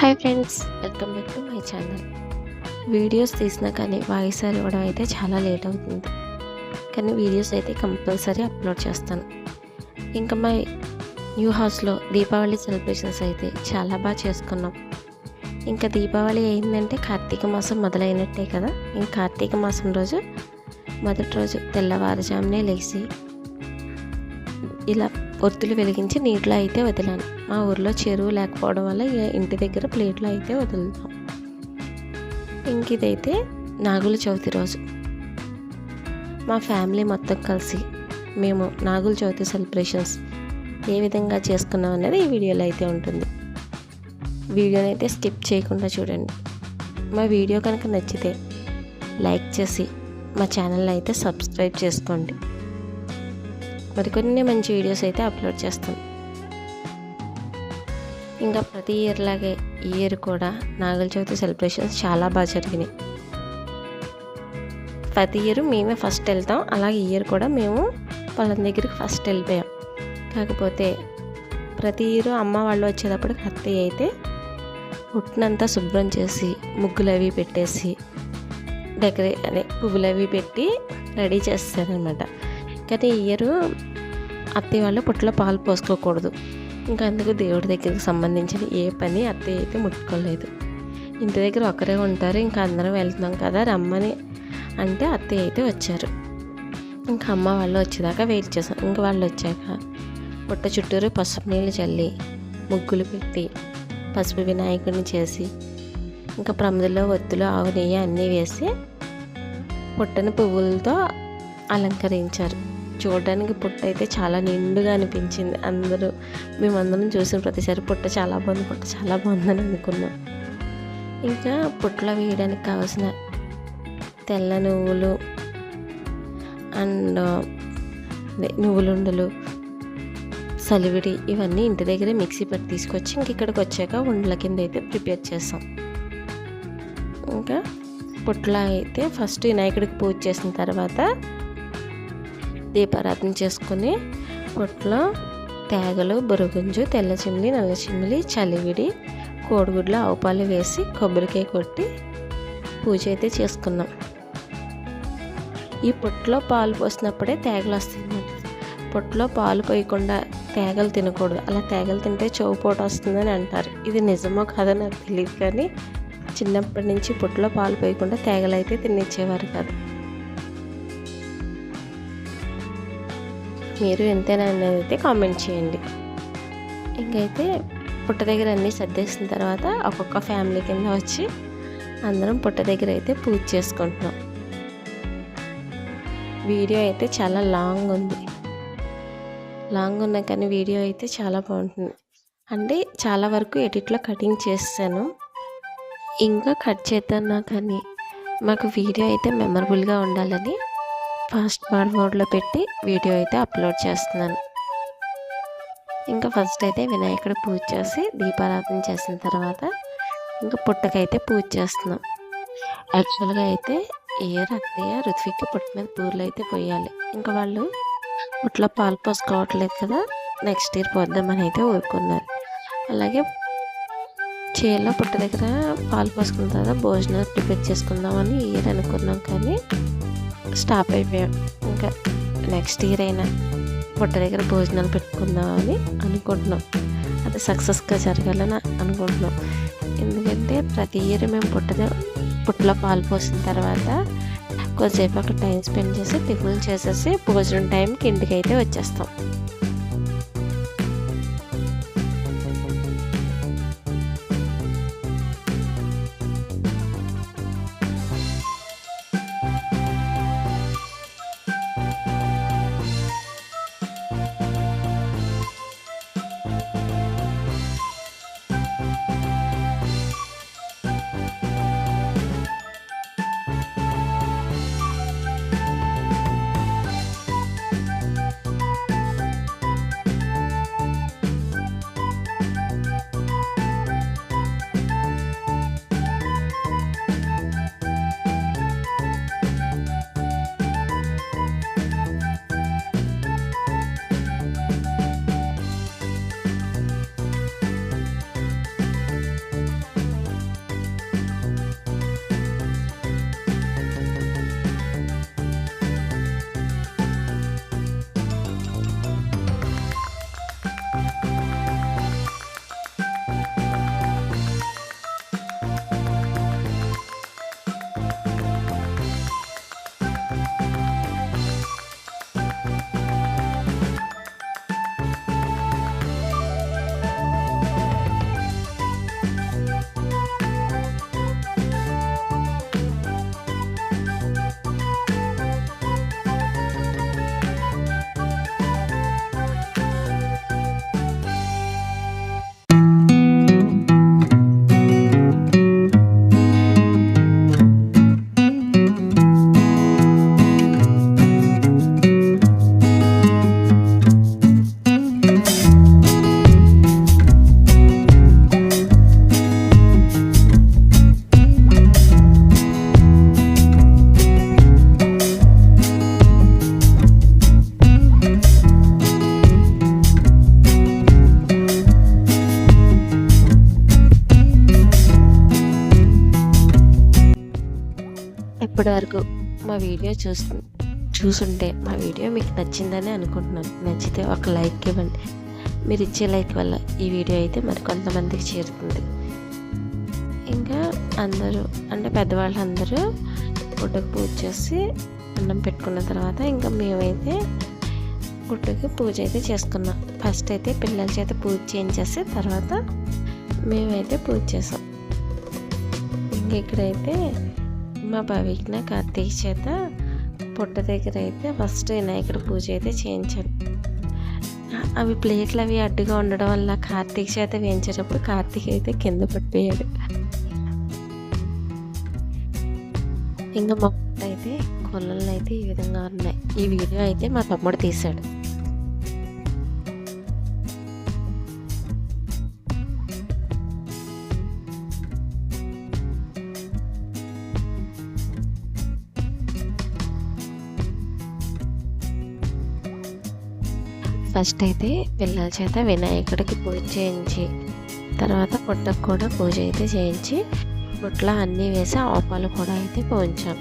Hi friends welcome back to my channel. Videos తీసినా కానీ voice ఇవ్వడం అయితే చాలా లేట్ అవుతుంది. కానీ వీడియోస్ అయితే కంపల్సరీ అప్లోడ్ చేస్తాను. ఇంకా మా న్యూ హౌస్లో దీపావళి సెలబ్రేషన్స్ అయితే చాలా బాగా చేసుకున్నాం. ఇంకా దీపావళి అయిందంటే కార్తీక మాసం మొదలైనట్టే కదా. ఇంకా కార్తీక మాసం రోజు మొదటి రోజు తెల్లవారుజామునే లేచి ఇలా ఒత్తులు వెలిగించి నీటిలో అయితే వదిలాను. మా ఊర్లో చెరువు లేకపోవడం వల్ల ఇక ఇంటి దగ్గర ప్లేట్లో అయితే వదులుతాం ఇంక ఇదైతే నాగుల చవితి రోజు. మా ఫ్యామిలీ మొత్తం కలిసి మేము నాగుల చవితి సెలబ్రేషన్స్ ఏ విధంగా చేసుకున్నాం అనేది ఈ వీడియోలో అయితే ఉంటుంది. వీడియోని అయితే స్కిప్ చేయకుండా చూడండి. మా వీడియో కనుక నచ్చితే లైక్ చేసి మా ఛానల్ అయితే సబ్స్క్రైబ్ చేసుకోండి. మరికొన్ని మంచి వీడియోస్ అయితే అప్లోడ్ చేస్తాను ఇంకా ప్రతి ఇయర్ లాగే ఈ ఇయర్ కూడా నాగుల చవితి సెలబ్రేషన్స్ చాలా బాగా జరిగినాయి. ప్రతి ఇయర్ మేమే ఫస్ట్ వెళ్తాం. అలాగే ఈ ఇయర్ కూడా మేము పొలం దగ్గరికి ఫస్ట్ వెళ్ళిపోయాం. కాకపోతే ప్రతి ఇయర్ అమ్మ వాళ్ళు వచ్చేటప్పుడు అత్తయ్య అయితే పుట్టినంతా శుభ్రం చేసి ముగ్గులు అవి పెట్టేసి డెకరే అదే పువ్వులు అవి పెట్టి రెడీ చేస్తారనమాట కానీ ఈ ఇయర్ అత్తయ్య వాళ్ళు పుట్టలో పాలు పోసుకోకూడదు. ఇంకా అందుకు దేవుడి దగ్గరికి సంబంధించిన ఏ పని అత్తయ్య అయితే ముట్టుకోలేదు. ఇంటి దగ్గర ఒకరే ఉంటారు ఇంకా అందరం వెళ్తున్నాం కదా రమ్మని అంటే అత్తయ్య అయితే వచ్చారు. ఇంకా అమ్మ వాళ్ళు వచ్చేదాకా వెయిట్ చేసాం ఇంకా వాళ్ళు వచ్చాక పుట్ట చుట్టూరు పసుపు నీళ్ళు చల్లి ముగ్గులు పెట్టి పసుపు వినాయకుడిని చేసి ఇంకా ప్రమిదలో ఒత్తులు ఆవు నెయ్యి అన్నీ వేసి పుట్టని పువ్వులతో అలంకరించారు. చూడడానికి పుట్ట అయితే చాలా నిండుగా అనిపించింది. అందరూ మేమందరం చూసిన ప్రతిసారి పుట్ట చాలా బాగుంది పుట్ట చాలా బాగుందని అనుకున్నాం. ఇంకా పుట్టలో వేయడానికి కావాల్సిన తెల్ల నువ్వులు అండ్ నువ్వులుండలు సలివిడి ఇవన్నీ ఇంటి దగ్గరే మిక్సీ పెట్టి తీసుకొచ్చి ఇంక ఇక్కడికి వచ్చాక ఉండల కింద అయితే ప్రిపేర్ చేస్తాం. ఇంకా పుట్ల అయితే ఫస్ట్ వినాయకుడికి పూజ చేసిన తర్వాత దీపారాధన చేసుకుని పొట్లో తేగలు బురుగుంజు తెల్ల చిమ్మిలి నల్ల చిమ్మిలి చలివిడి కోడిగుడ్లు ఆవుపాలు వేసి కొబ్బరికాయ కొట్టి పూజ అయితే చేసుకున్నాం. ఈ పొట్టులో పాలు పోసినప్పుడే తేగలు వస్తాయి పొట్టులో పాలు పోయకుండా తేగలు తినకూడదు. అలా తేగలు తింటే చెవుపోటు వస్తుందని అంటారు. ఇది నిజమో కాదో నాకు తెలియదు కానీ చిన్నప్పటి నుంచి పొట్టులో పాలు పోయకుండా తేగలు అయితే తినిచ్చేవారు కాదు. మీరు ఎంతైనా అనేది అయితే కామెంట్ చేయండి. ఇంకైతే పుట్ట దగ్గర అన్నీ సర్దేసిన తర్వాత ఒక్కొక్క ఫ్యామిలీ కింద వచ్చి అందరం పుట్ట దగ్గర అయితే పూజ చేసుకుంటున్నాం. వీడియో అయితే చాలా లాంగ్ ఉంది. లాంగ్ ఉన్నా కానీ వీడియో అయితే చాలా బాగుంటుంది. అంటే చాలా వరకు ఎడిట్లో కటింగ్ చేస్తాను. ఇంకా కట్ చేద్దాన్నా కానీ మాకు వీడియో అయితే మెమరబుల్గా ఉండాలని ఫాస్ట్ ఫార్వర్డ్లో పెట్టి వీడియో అయితే అప్లోడ్ చేస్తున్నాను. ఇంకా ఫస్ట్ అయితే వినాయకుడు పూజ చేసి దీపారాధన చేసిన తర్వాత ఇంకా పుట్టకైతే పూజ చేస్తున్నాం. యాక్చువల్గా అయితే ఏ అత్తయ్య రుత్విక్కి పుట్ట మీద పూర్లు అయితే పోయాలి. ఇంకా వాళ్ళు పుట్లో పాలు పోసుకోవట్లేదు కదా నెక్స్ట్ ఇయర్ పోద్దామని అయితే ఊరుకున్నారు. అలాగే చేలో పుట్ట దగ్గర పాలు పోసుకున్న తర్వాత భోజనాలు ప్రిపేర్ చేసుకుందామని ఇయర్ అనుకున్నాం కానీ స్టాప్ అయిపోయాం. ఇంకా నెక్స్ట్ ఇయర్ అయినా పుట్ట దగ్గర భోజనాలు పెట్టుకుందామని అనుకుంటున్నాం. అది సక్సెస్గా జరగాలని అనుకుంటున్నాం. ఎందుకంటే ప్రతి ఇయర్ మేము పుట్ట పుట్టలో పాలు పోసిన తర్వాత కొద్దిసేపు అక్కడ టైం స్పెండ్ చేసి టిఫిన్ చేసేసి భోజనం టైంకి ఇంటికి అయితే వచ్చేస్తాం. ఇప్పటి వరకు మా వీడియో చూస్తు చూసుంటే మా వీడియో మీకు నచ్చిందని అనుకుంటున్నాను. నచ్చితే ఒక లైక్ ఇవ్వండి. మీరు ఇచ్చే లైక్ వల్ల ఈ వీడియో అయితే మరి కొంతమందికి చేరుతుంది. ఇంకా అందరూ అంటే పెద్దవాళ్ళు అందరూ గుడ్డకు పూజ చేసి అన్నం పెట్టుకున్న తర్వాత ఇంకా మేమైతే గుడ్డకి పూజ అయితే చేసుకున్నాం. ఫస్ట్ అయితే పిల్లల చేత పూజ చేయించేసి తర్వాత మేమైతే పూజ చేసాం. ఇంక ఇక్కడైతే మా భవిజ్ఞ కార్తీక్ చేత పుట్ట దగ్గర అయితే ఫస్ట్ వినాయకుడి పూజ అయితే చేయించాను. అవి ప్లేట్లు అవి అడ్డుగా ఉండడం వల్ల కార్తీక్ చేత వేయించేటప్పుడు కార్తీక్ అయితే కింద పడిపోయాడు. ఇంకా మా అయితే కొలలు అయితే ఈ విధంగా ఉన్నాయి. ఈ వీడియో అయితే మా తమ్ముడు తీశాడు. ఫస్ట్ అయితే పిల్లల చేత వినాయకుడికి పూజ చేయించి తర్వాత పుట్టకు కూడా పూజ అయితే చేయించి పుట్లో అన్నీ వేసి ఆపాలు కూడా అయితే పోయించాం.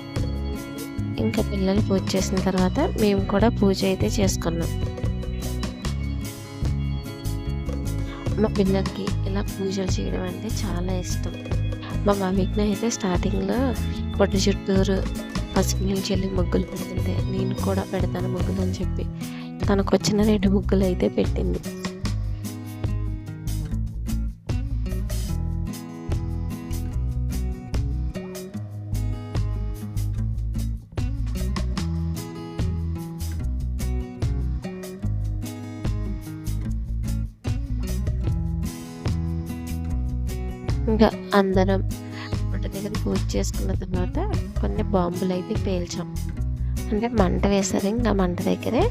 ఇంకా పిల్లలు పూజ చేసిన తర్వాత మేము కూడా పూజ అయితే చేసుకున్నాం. మా పిల్లలకి ఇలా పూజలు చేయడం అంటే చాలా ఇష్టం. మా మమ్మీకి అయితే స్టార్టింగ్లో పొట్టు చుట్టూరు పసుపు నీళ్ళు చెల్లి ముగ్గులు పెడుతుంటే నేను కూడా పెడతాను ముగ్గులు అని చెప్పి. తనకు వచ్చిన రెండు ముగ్గులు అయితే పెట్టింది. ఇంకా అందరం మంట దగ్గర పూజ చేసుకున్న తర్వాత కొన్ని బాంబులు అయితే పేల్చాం. అంటే మంట వేశారు ఇంకా మంట దగ్గరే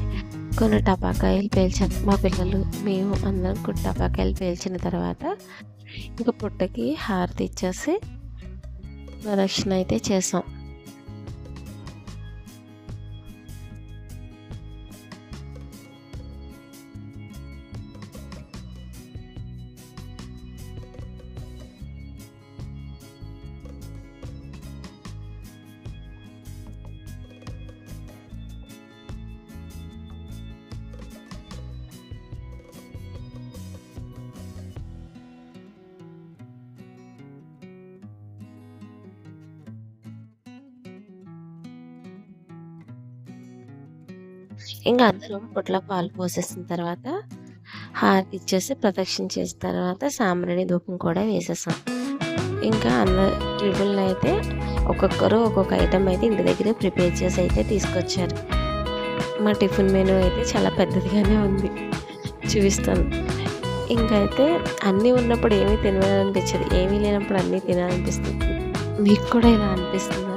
కొన్ని టపాకాయలు పేల్చాం మా పిల్లలు మేము అందరం కొన్ని టపాకాయలు పేల్చిన తర్వాత ఇంకా పుట్టకి హారతి ఇచ్చేసి ప్రదక్షిణ అయితే చేసాం. ఇంకా అందరూ పుట్లో పాలు పోసేసిన తర్వాత హారతి ఇచ్చేసి ప్రదక్షిణ చేసిన తర్వాత సాంబ్రాణి ధూపం కూడా వేసేసాం. ఇంకా అందరు ట్రిపుల్ని అయితే ఒక్కొక్కరు ఒక్కొక్క ఐటెం అయితే ఇంటి దగ్గరే ప్రిపేర్ చేసి అయితే తీసుకొచ్చారు. మా టిఫిన్ మెనూ అయితే చాలా పెద్దదిగానే ఉంది. చూపిస్తాను. ఇంకైతే అన్నీ ఉన్నప్పుడు ఏమీ తినాలనిపించదు ఏమీ లేనప్పుడు అన్నీ తినాలనిపిస్తుంది. మీకు కూడా ఇలా అనిపిస్తుంది?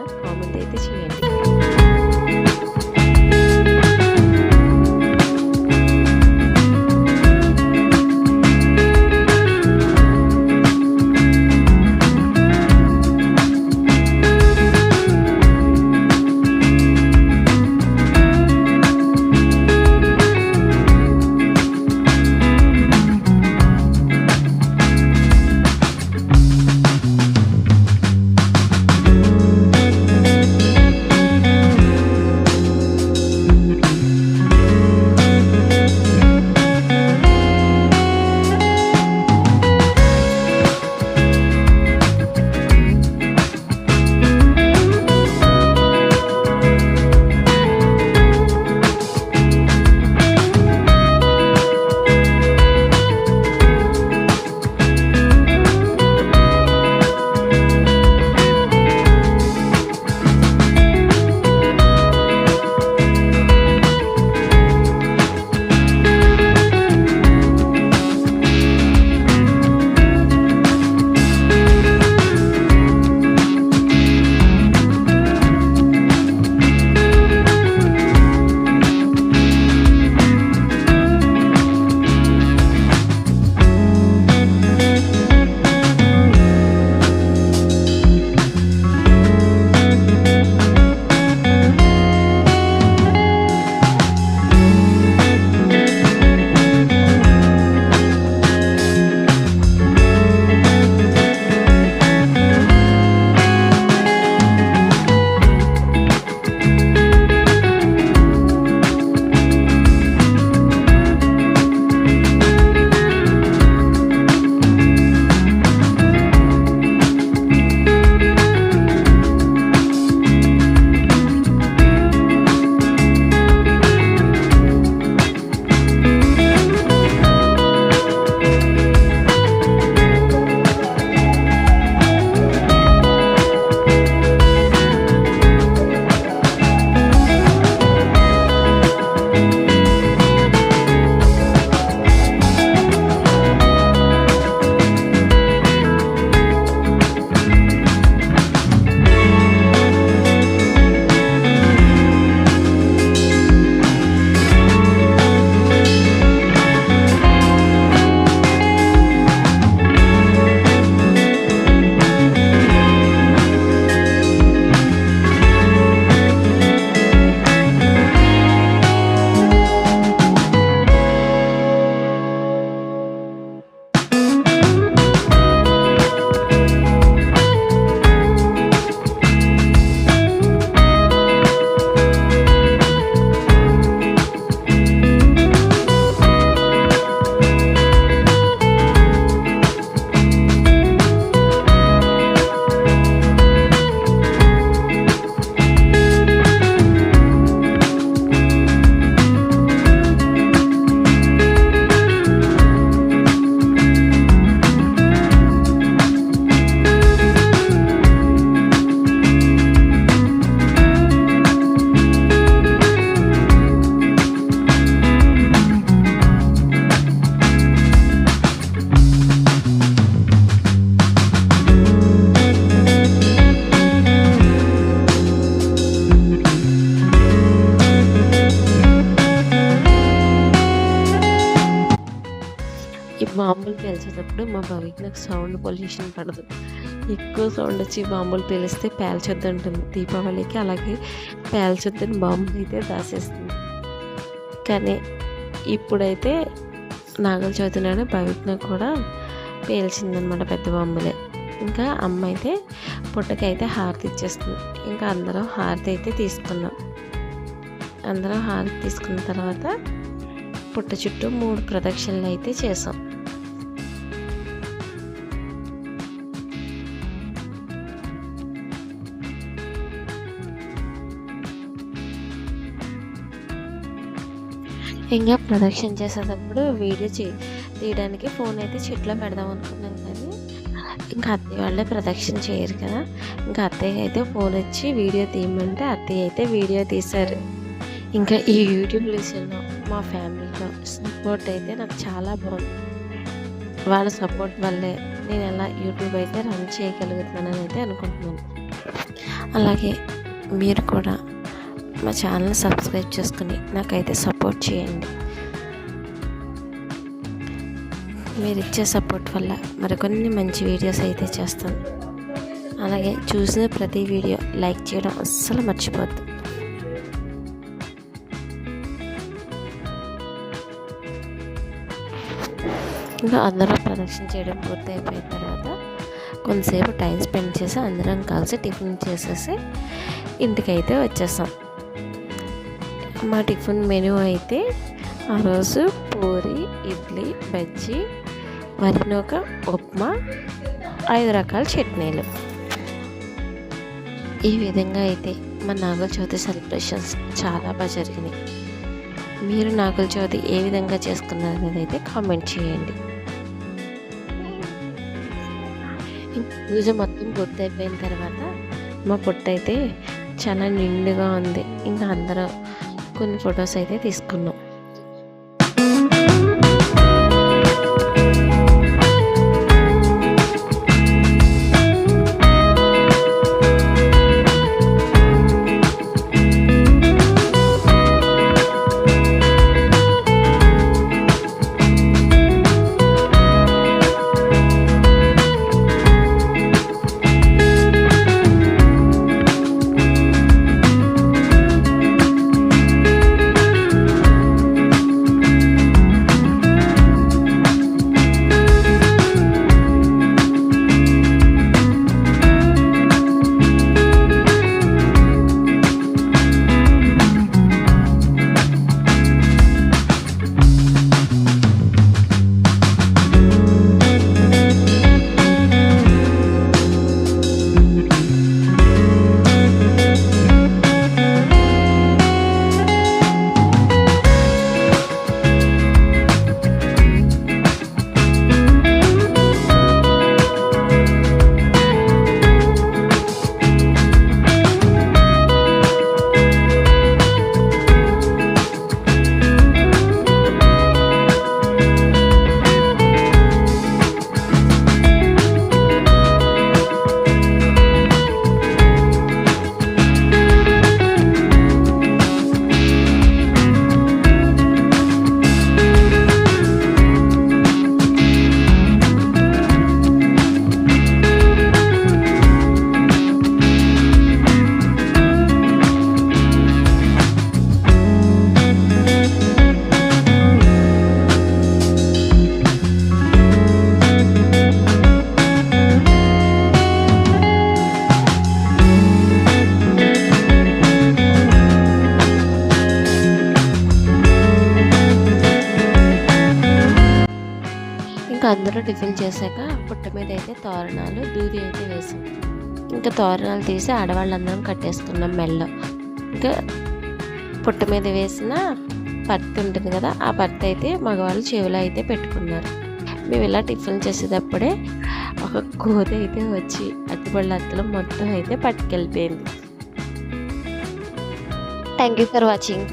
టెన్షన్ పడదు. ఎక్కువ సౌండ్ వచ్చి బాంబులు పేలిస్తే పేల్చొద్దు అంటుంది దీపావళికి. అలాగే పేల్చొద్దని బాంబులు అయితే దాసేస్తుంది. కానీ ఇప్పుడైతే నాగల చవితి నాడు భవిత్న కూడా పేల్చిందనమాట పెద్ద బాంబులే. ఇంకా అమ్మ అయితే పుట్టకైతే హారతి ఇచ్చేస్తుంది. ఇంకా అందరం హారతి అయితే తీసుకున్నాం. అందరం హారతి తీసుకున్న తర్వాత పుట్ట చుట్టూ మూడు ప్రదక్షిణలు అయితే చేసాం. ఇంకా ప్రొడక్షన్ చేసేటప్పుడు వీడియో చే తీయడానికి ఫోన్ అయితే చెట్లో పెడదాం అనుకున్నాం కానీ ఇంకా అత్తయ్య వాళ్ళే ప్రదక్షిణ చేయరు కదా. ఇంకా అత్తయ్య అయితే ఫోన్ ఇచ్చి వీడియో తీయమంటే అత్తయ్య అయితే వీడియో తీశారు. ఇంకా ఈ యూట్యూబ్ విషయంలో మా ఫ్యామిలీలో సపోర్ట్ అయితే నాకు చాలా బాగుంది. వాళ్ళ సపోర్ట్ వల్లే నేను ఎలా యూట్యూబ్ అయితే రన్ చేయగలుగుతున్నానని అయితే అనుకుంటున్నాను. అలాగే మీరు కూడా మా ఛానల్ సబ్స్క్రైబ్ చేసుకుని నాకైతే సపోర్ట్ చేయండి. మీరు ఇచ్చే సపోర్ట్ వల్ల మరికొన్ని మంచి వీడియోస్ అయితే చేస్తాను. అలాగే చూసిన ప్రతి వీడియో లైక్ చేయడం అస్సలు మర్చిపోద్దు. ఇంకా అందరం ప్రదక్షిణ చేయడం పూర్తయిపోయిన తర్వాత కొంతసేపు టైం స్పెండ్ చేసి అందరం కలిసి టిఫిన్ చేసేసి ఇంటికైతే వచ్చేసాం. మా టిఫిన్ మెనూ అయితే ఆ రోజు పూరి ఇడ్లీ బజ్జీ వరినొక ఉప్మా ఐదు రకాల చట్నీలు. ఈ విధంగా అయితే మా నాగుల చవితి సెలబ్రేషన్స్ చాలా బాగా జరిగినాయి. మీరు నాగుల చవితి ఏ విధంగా చేసుకున్నారు అనేది అయితే కామెంట్ చేయండి. పూజ మొత్తం పూర్తయిపోయిన తర్వాత మా పొట్టు అయితే చాలా నిండుగా ఉంది. ఇంకా అందరూ కొన్ని ఫొటోస్ అయితే తీసుకున్నాం. టిఫిన్ చేశాక పుట్ట మీద అయితే తోరణాలు దూది అయితే వేసాం ఇంకా తోరణాలు తీసి ఆడవాళ్ళందరం కట్టేసుకున్నాం మెల్ల. ఇంకా పుట్ట మీద వేసిన పత్తి ఉంటుంది కదా ఆ పత్తి అయితే మగవాళ్ళు చెవిలో అయితే పెట్టుకున్నారు. మేము ఇలా టిఫిన్ చేసేటప్పుడే ఒక కోత అయితే వచ్చి అట్టుబళ్ళ అత్తలు మొత్తం అయితే పట్టుకెళ్ళిపోయింది. Thank you for watching